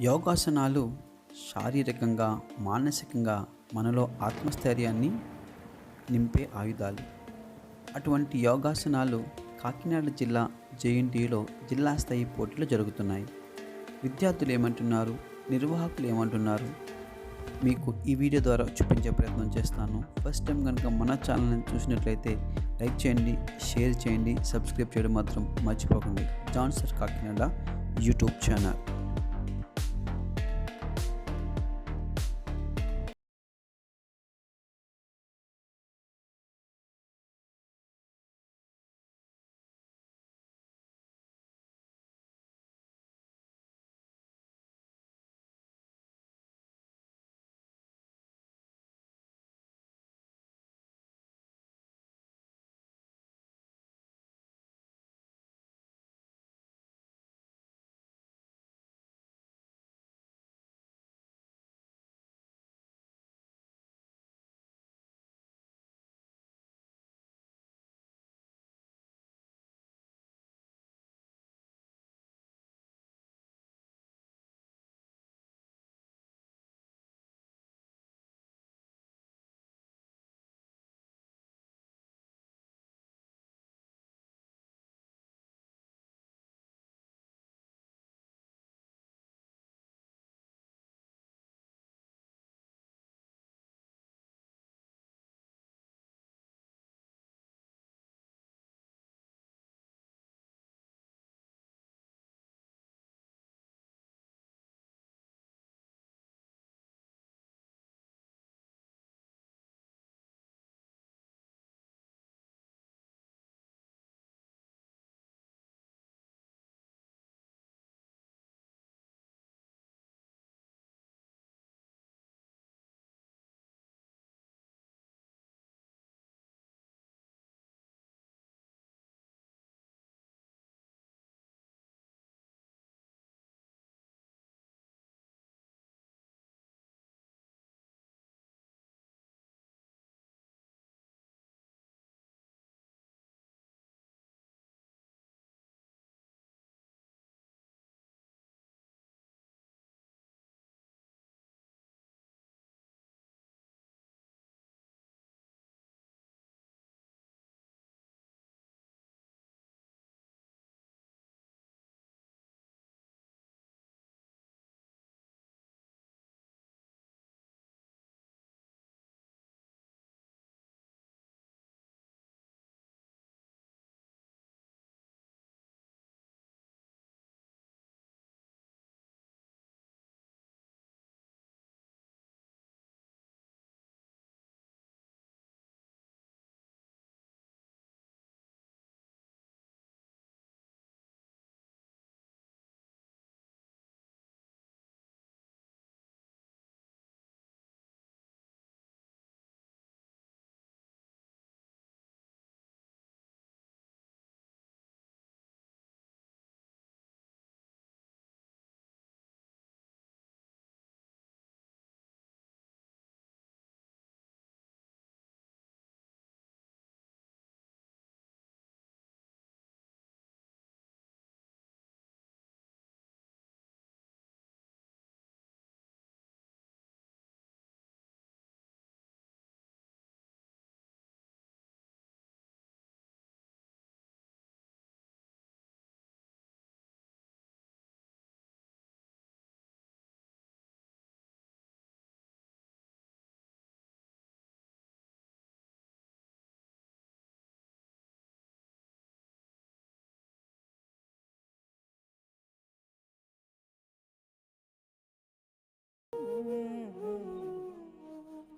యోగాసనాలు శారీరకంగా మానసికంగా మనలో ఆత్మస్థైర్యాన్ని నింపే ఆయుధాలు. అటువంటి యోగాసనాలు కాకినాడ జిల్లా జేఎన్టీయులో జిల్లా స్థాయి పోటీలు జరుగుతున్నాయి. విద్యార్థులు ఏమంటున్నారు? నిర్వాహకులు ఏమంటున్నారు? మీకు ఈ వీడియో ద్వారా చూపించే ప్రయత్నం చేస్తాను. ఫస్ట్ టైం కనుక మన ఛానల్ని చూసినట్లయితే లైక్ చేయండి షేర్ చేయండి సబ్స్క్రైబ్ చేయడం మాత్రం మర్చిపోకండి. జాన్సర్ కాకినాడ యూట్యూబ్ ఛానల్.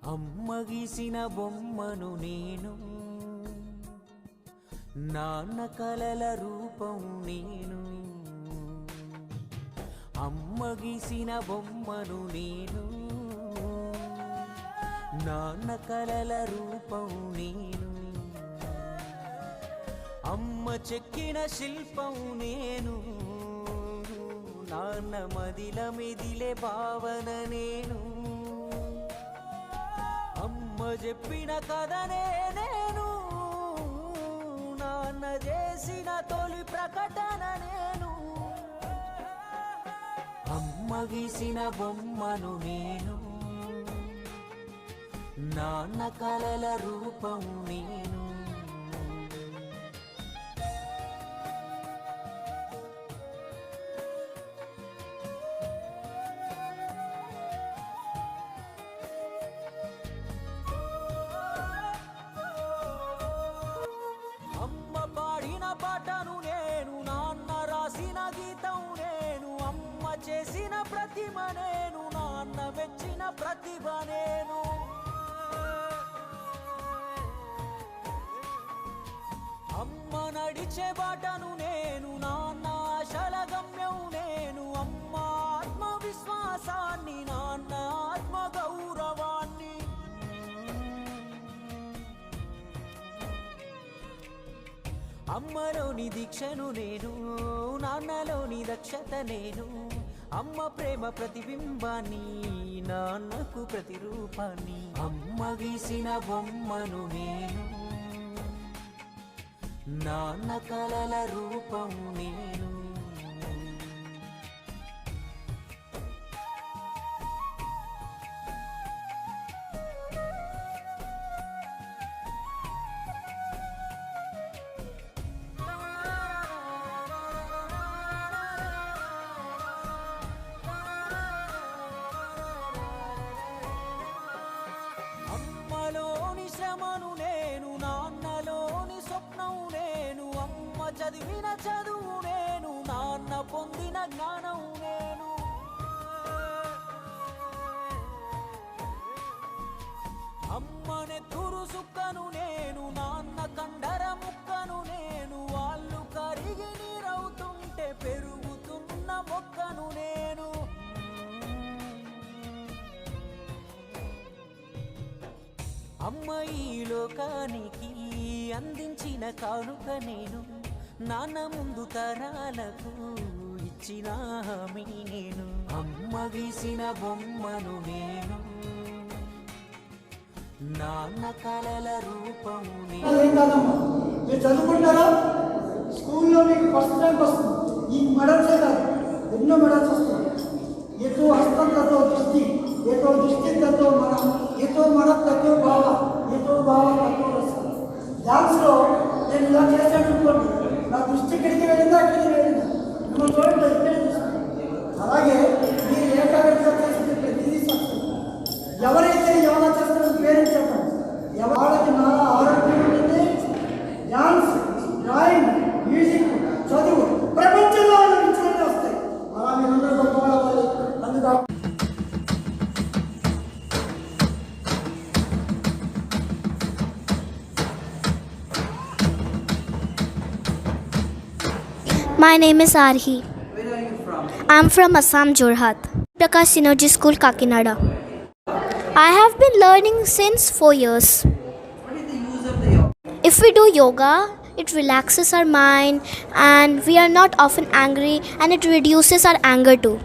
అమ్మ గీసిన బొమ్మను నేను నాన్న కలల రూపం నేను అమ్మ గీసిన బొమ్మను నేను నాన్న కలల రూపం నేను అమ్మ చెక్కిన శిల్పం నేను. నాన్న మదిల మెదిలే భావన నేను. అమ్మ చెప్పిన కథనే నేను. నాన్న చేసిన తొలి ప్రకటన నేను. అమ్మ గీసిన బొమ్మను నేను. నాన్న కలల రూపం నేను. ప్రతిభ నేను. అమ్మ నడిచే బాటను నేను నాన్న ఆశల గమ్యం నేను. అమ్మ ఆత్మవిశ్వాసాన్ని నాన్న ఆత్మ గౌరవాన్ని అమ్మలోని దీక్షను నేను నాన్నలోని దక్షత నేను. అమ్మ ప్రేమ ప్రతిబింబాన్ని నాన్నకు ప్రతిరూపాన్ని అమ్మ గీసిన బొమ్మను నేను నాన్న కలల రూపం నేను. చదివిన చదువు నేను నాన్న పొందిన జ్ఞానం నేను. అమ్మనే తురు సుక్కను నేను నాన్న కండర ముక్కను నేను. వాళ్ళు కరిగి నీరవుతుంటే పెరుగుతున్న మొక్కను నేను. అమ్మ ఈ లోకానికి అందించిన కానుక నేను. నాన్న ముందు తరాలకు ఇచ్చిన హామీ నేను. అమ్మ గీసిన బొమ్మను నేను. నాన్న కళల రూపము నేను. మీరు చదువుకుంటారా? స్కూల్లో మీకు ఫస్ట్ ర్యాంక్ వస్తుంది. ఈ మెడల్స్ కాదు ఎన్నో మెడల్స్ వస్తాయి. ఎటు హస్తం దృష్టి ఎటో దృష్టి తతో మనం ఎటో మన తతో భావ ఎటో భావ తతో వస్తుంది డాన్స్లో నేను ఇలా చేశాను అనుకోండి నా దృష్టి ఇక్కడికి వెళ్ళిందా ఇక్కడికి వెళ్ళిందా మిమ్మల్ని చూడండి My name is Arhi. Where are you from? I'm from Assam, Jorhat. Prakash Synergy School, Kakinada. I have been learning since four years. What is the use of the yoga? If we do yoga, it relaxes our mind and we are not often angry and it reduces our anger too.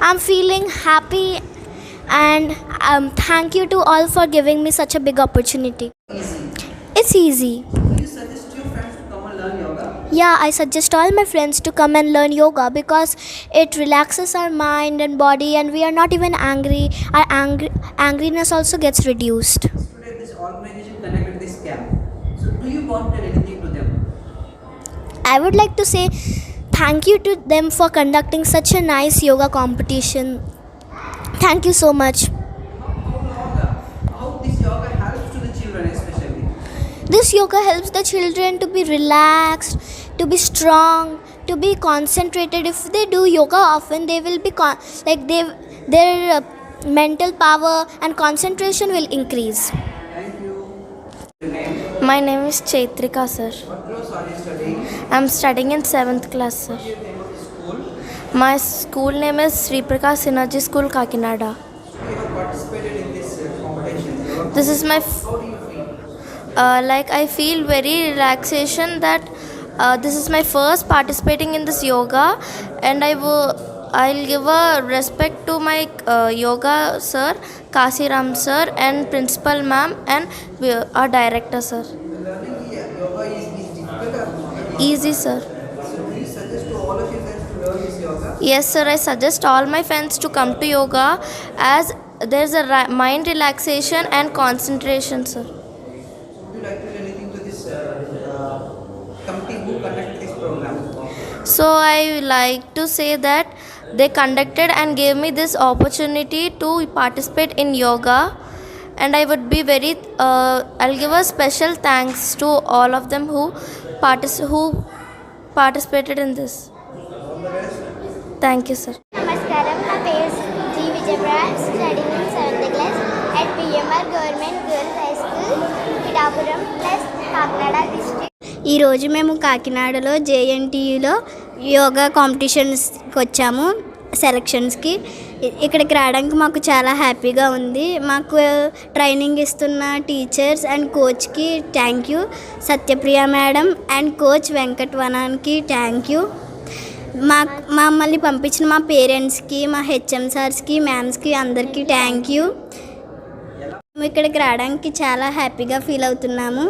I'm feeling happy and um, thank you to all for giving me such a big opportunity. Easy. It's easy. Do you suggest your friends to come and learn yoga? Yeah, I suggest all my friends to come and learn yoga because it relaxes our mind and body and we are not even angry. Our angry, angriness also gets reduced. This organization conducted this camp. So do you want anything to them? I would like to say thank you to them for conducting such a nice yoga competition. Thank you so much. How uh, this yoga helps to the children especially? This yoga helps the children to be relaxed, to be strong, to be concentrated. If they do yoga often, they will be con- like they their uh, mental power and concentration will increase. My name is Chaitrika, sir. I'm studying in 7th class, sir. My school name is Sri Prakash Synergy School, Kakinada. You have participated in this is my, f- uh, like, I feel very relaxation that uh, this is my first participating in this yoga, and I will, I'll give a respect to my uh, yoga sir, Kasi Ram sir, and principal ma'am, and our director sir. Easy, sir. Yes, sir. I suggest all my friends to come to yoga as there's a mind relaxation and concentration, sir. Would you like to tell anything to this uh, uh, committee who conducted this program? So I like to say that they conducted and gave me this opportunity to participate in yoga and I would be very uh, I'll give a special thanks to all of them who partic- who participated in this. Thank you, sir. Namaskaram. My name is G. Vijayabra. I'm studying in 7th class at PMR Government Girls High School, Kidapuram, plus district. ఈరోజు మేము కాకినాడలో జేఎన్టీయులో యోగా కాంపిటీషన్స్కి వచ్చాము సెలక్షన్స్కి ఇక్కడికి రావడానికి మాకు చాలా హ్యాపీగా ఉంది. మాకు ట్రైనింగ్ ఇస్తున్న teachers and కోచ్కి thank you. Satyapriya madam and coach వెంకటవనానికి thank you. మా మమ్మల్ని పంపించిన మా పేరెంట్స్కి మా హెచ్ఎం సార్స్కి మ్యామ్స్కి అందరికీ థ్యాంక్ యూ. మేము ఇక్కడికి రావడానికి చాలా హ్యాపీగా ఫీల్ అవుతున్నాము.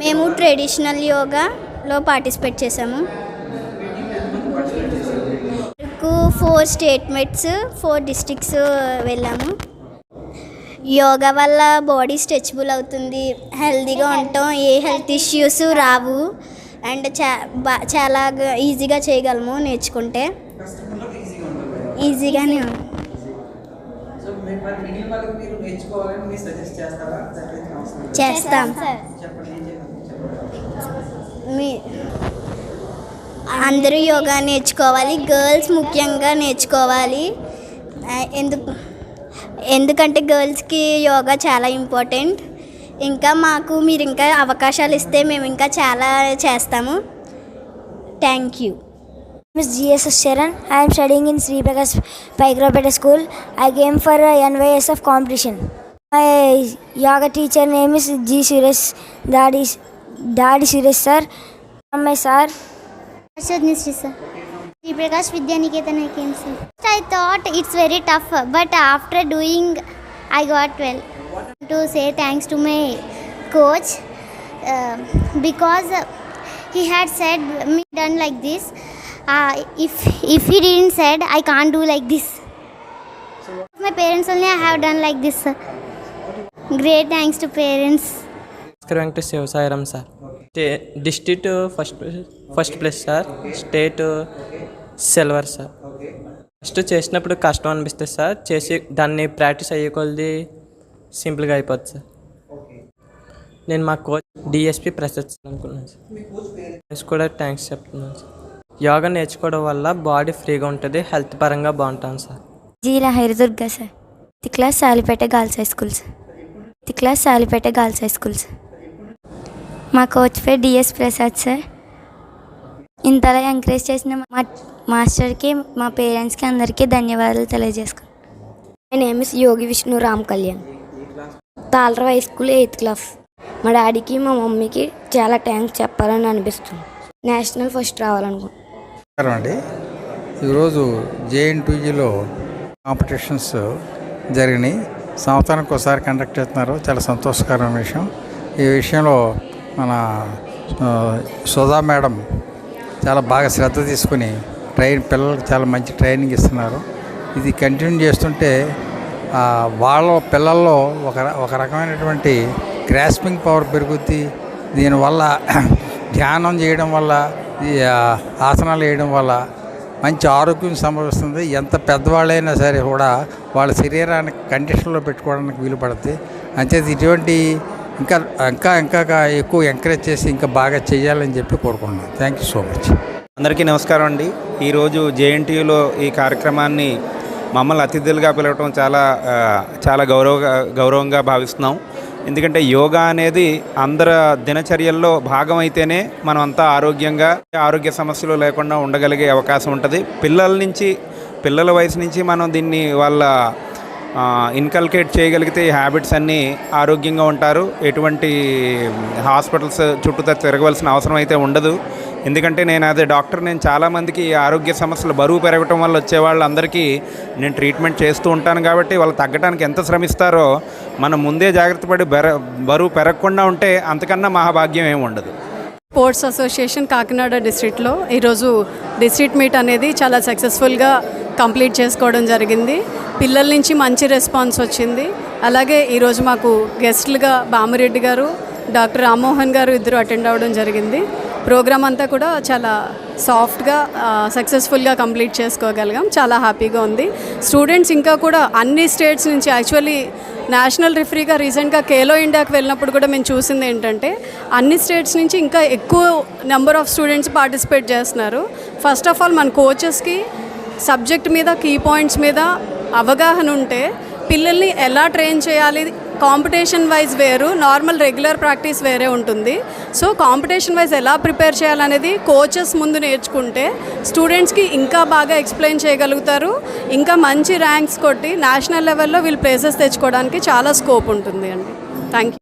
మేము ట్రెడిషనల్ యోగాలో పార్టిసిపేట్ చేసాము. ఫోర్ స్టేట్మెంట్స్ ఫోర్ డిస్ట్రిక్ట్స్ వెళ్ళాము. యోగా వల్ల బాడీ స్ట్రెచబుల్ అవుతుంది హెల్తీగా ఉంటాం ఏ హెల్త్ ఇష్యూస్ రావు అండ్ చా చాలా ఈజీగా చేయగలము నేర్చుకుంటే. ఈజీగానే ఉంది. మీ అందరూ యోగా నేర్చుకోవాలి గర్ల్స్ ముఖ్యంగా నేర్చుకోవాలి. ఎందు ఎందుకంటే గర్ల్స్కి యోగా చాలా ఇంపార్టెంట్. ఇంకా మాకు మీరు ఇంకా అవకాశాలు ఇస్తే మేము ఇంకా చాలా చేస్తాము. Thank you miss G S S Charan I'm studying in Sriprakash పైగ్రోపేట school I game for N Y S F competition my yoga teacher name is G Suresh daddies daddy Suresh sir अम्मे sir अश्वत्श्री sir Shri Prakash Vidyaniketan sir I thought it's very tough but after doing I got well to say thanks to my coach because he had said me done like this if you dean said I can't do like this my parents only I have done like this great thanks to parents Bhaskar Venkata Sivasairam sir. Stay district first first place sir state silver sir. First చేసినప్పుడు కష్టం అనిపిస్తుంది sir చేసి దాన్ని practice అయ్యే కొలది సింపుల్గా అయిపోద్ది sir. నేను మా coach D S P Prasad sir అనుకున్నాను సార్. కూడా థ్యాంక్స్ చెప్తున్నాను సార్. యోగా నేర్చుకోవడం వల్ల బాడీ ఫ్రీగా ఉంటుంది హెల్త్ పరంగా బాగుంటాను sir. Lahiri Durga sir. The class Salipeta Girls High School sir. The class Salipeta Girls High School sir. మా కోచ్ పేరు డిఎస్ ప్రసాద్ సార్ ఇంతలా ఎంకరేజ్ చేసిన మా మాస్టర్కి మా పేరెంట్స్కి అందరికీ ధన్యవాదాలు తెలియజేసుకున్నాను my name is Yogi Vishnu Ram Kalyan Talara high school eighth class మా డాడీకి మా మమ్మీకి చాలా థ్యాంక్స్ చెప్పాలని అనిపిస్తుంది. నేషనల్ ఫస్ట్ రావాలనుకుంటున్నాను. అండి ఈరోజు జేఎన్టీజీలో కాంపిటీషన్స్ జరిగినాయి. సంవత్సరానికి ఒకసారి కండక్ట్ చేస్తున్నారు. చాలా సంతోషకరమైన విషయం. ఈ విషయంలో మన సుధా మేడం చాలా బాగా శ్రద్ధ తీసుకుని ట్రైన్ పిల్లలకు చాలా మంచి ట్రైనింగ్ ఇస్తున్నారు. ఇది కంటిన్యూ చేస్తుంటే వాళ్ళ పిల్లల్లో ఒక ఒక రకమైనటువంటి గ్రాస్పింగ్ పవర్ పెరుగుద్ది. దీనివల్ల ధ్యానం చేయడం వల్ల ఆసనాలు వేయడం వల్ల మంచి ఆరోగ్యం సంభవిస్తుంది. ఎంత పెద్దవాళ్ళైనా సరే కూడా వాళ్ళ శరీరానికి కండిషన్లో పెట్టుకోవడానికి వీలు పడుతుంది అంతే ఇటువంటి ఇంకా ఇంకా ఇంకా ఎక్కువ ఎంకరేజ్ చేసి ఇంకా బాగా చేయాలని చెప్పి కోరుకుంటున్నాను. థ్యాంక్ యూ సో మచ్ అందరికీ నమస్కారం అండి. ఈరోజు జేఎన్టీయూలో ఈ కార్యక్రమాన్ని మమ్మల్ని అతిథులుగా పిలవటం చాలా చాలా గౌరవ గౌరవంగా భావిస్తున్నాం. ఎందుకంటే యోగా అనేది అందరి దినచర్యల్లో భాగం అయితేనే మనం అంతా ఆరోగ్యంగా ఆరోగ్య సమస్యలు లేకుండా ఉండగలిగే అవకాశం ఉంటుంది. పిల్లల నుంచి పిల్లల వయసు నుంచి మనం దీన్ని వాళ్ళ ఇన్కల్కేట్ చేయగలిగితే ఈ హ్యాబిట్స్ అన్నీ ఆరోగ్యంగా ఉంటారు. ఎటువంటి హాస్పిటల్స్ చుట్టూ తిరగవలసిన అవసరం అయితే ఉండదు. ఎందుకంటే నేను అదే డాక్టర్ నేను చాలామందికి ఆరోగ్య సమస్యలు బరువు పెరగటం వల్ల వచ్చే వాళ్ళందరికీ నేను ట్రీట్మెంట్ చేస్తూ ఉంటాను కాబట్టి వాళ్ళు తగ్గడానికి ఎంత శ్రమిస్తారో మనం ముందే జాగ్రత్త పడి బెర బరువు పెరగకుండా ఉంటే అంతకన్నా మహాభాగ్యం ఏమి ఉండదు. స్పోర్ట్స్ అసోసియేషన్ కాకినాడ డిస్ట్రిక్ట్లో ఈరోజు డిస్ట్రిక్ట్ మీట్ అనేది చాలా సక్సెస్ఫుల్గా కంప్లీట్ చేసుకోవడం జరిగింది. పిల్లల నుంచి మంచి రెస్పాన్స్ వచ్చింది. అలాగే ఈరోజు మాకు గెస్ట్లుగా బామిరెడ్డి గారు డాక్టర్ రామ్మోహన్ గారు ఇద్దరు అటెండ్ అవ్వడం జరిగింది. ప్రోగ్రామ్ అంతా కూడా చాలా సాఫ్ట్గా సక్సెస్ఫుల్గా కంప్లీట్ చేసుకోగలిగాం. చాలా హ్యాపీగా ఉంది. స్టూడెంట్స్ ఇంకా కూడా అన్ని స్టేట్స్ నుంచి యాక్చువల్లీ నేషనల్ రిఫరీగా రీసెంట్గా కేలో ఇండియాకి వెళ్ళినప్పుడు కూడా మేము చూసింది ఏంటంటే అన్ని స్టేట్స్ నుంచి ఇంకా ఎక్కువ నెంబర్ ఆఫ్ స్టూడెంట్స్ పార్టిసిపేట్ చేస్తున్నారు. ఫస్ట్ ఆఫ్ ఆల్ మన కోచెస్కి సబ్జెక్ట్ మీద కీ పాయింట్స్ మీద అవగాహన ఉంటే పిల్లల్ని ఎలా ట్రైన్ చేయాలి? కాంపిటీషన్ వైజ్ వేరు నార్మల్ రెగ్యులర్ ప్రాక్టీస్ వేరే ఉంటుంది. సో కాంపిటీషన్ వైజ్ ఎలా ప్రిపేర్ చేయాలనేది కోచెస్ ముందు నేర్చుకుంటే స్టూడెంట్స్కి ఇంకా బాగా ఎక్స్ప్లెయిన్ చేయగలుగుతారు. ఇంకా మంచి ర్యాంక్స్ కొట్టి నేషనల్ లెవెల్లో వీళ్ళు ప్లేసెస్ తెచ్చుకోవడానికి చాలా స్కోప్ ఉంటుంది అండి. Thank you